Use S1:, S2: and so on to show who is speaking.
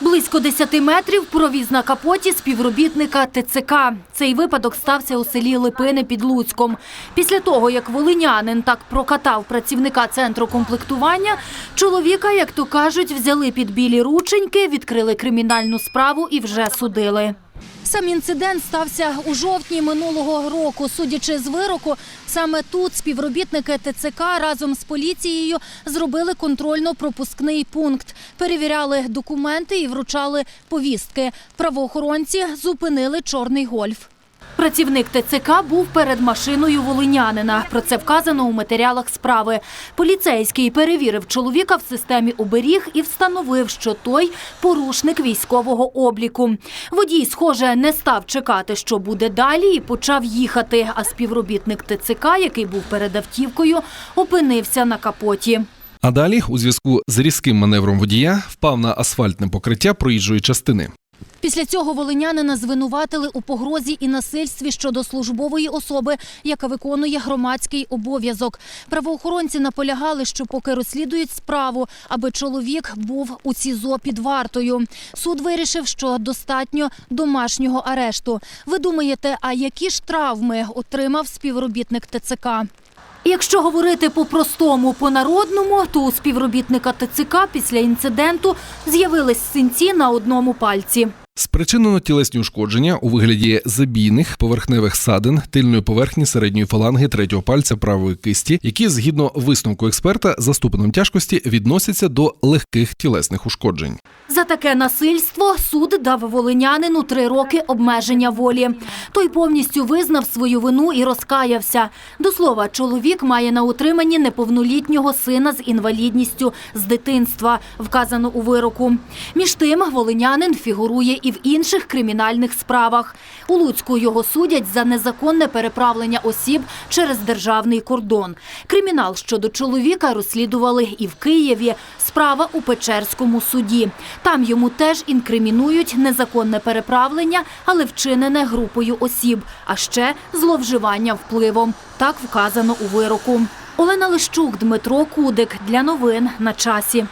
S1: Близько 10 метрів провіз на капоті співробітника ТЦК. Цей випадок стався у селі Липини під Луцьком. Після того, як волинянин так прокатав працівника центру комплектування, чоловіка, як то кажуть, взяли під білі рученьки, відкрили кримінальну справу і вже судили. Сам інцидент стався у жовтні минулого року. Судячи з вироку, саме тут співробітники ТЦК разом з поліцією зробили контрольно-пропускний пункт, перевіряли документи і вручали повістки. Правоохоронці зупинили чорний гольф. Працівник ТЦК був перед машиною волинянина. Про це вказано у матеріалах справи. Поліцейський перевірив чоловіка в системі оберіг і встановив, що той порушник військового обліку. Водій, схоже, не став чекати, що буде далі, і почав їхати. А співробітник ТЦК, який був перед автівкою, опинився на капоті.
S2: А далі, у зв'язку з різким маневром водія, впав на асфальтне покриття проїжджої частини.
S1: Після цього волинянина звинуватили у погрозі і насильстві щодо службової особи, яка виконує громадський обов'язок. Правоохоронці наполягали, що поки розслідують справу, аби чоловік був у СІЗО під вартою. Суд вирішив, що достатньо домашнього арешту. Ви думаєте, а які ж травми отримав співробітник ТЦК? Якщо говорити по-простому, по-народному, то у співробітника ТЦК після інциденту з'явились синці на одному пальці.
S2: Спричинено тілесні ушкодження у вигляді забійних поверхневих садин тильної поверхні середньої фаланги третього пальця правої кисті, які, згідно висновку експерта, за ступеном тяжкості відносяться до легких тілесних ушкоджень.
S1: За таке насильство суд дав волинянину три роки обмеження волі. Той повністю визнав свою вину і розкаявся. До слова, чоловік має на утриманні неповнолітнього сина з інвалідністю з дитинства, вказано у вироку. Між тим, волинянин фігурує і в інших кримінальних справах. У Луцьку його судять за незаконне переправлення осіб через державний кордон. Кримінал щодо чоловіка розслідували і в Києві. Справа у Печерському суді. Там йому теж інкримінують незаконне переправлення, але вчинене групою осіб, а ще зловживання впливом. Так вказано у вироку. Олена Лищук, Дмитро Кудик. Для новин на часі.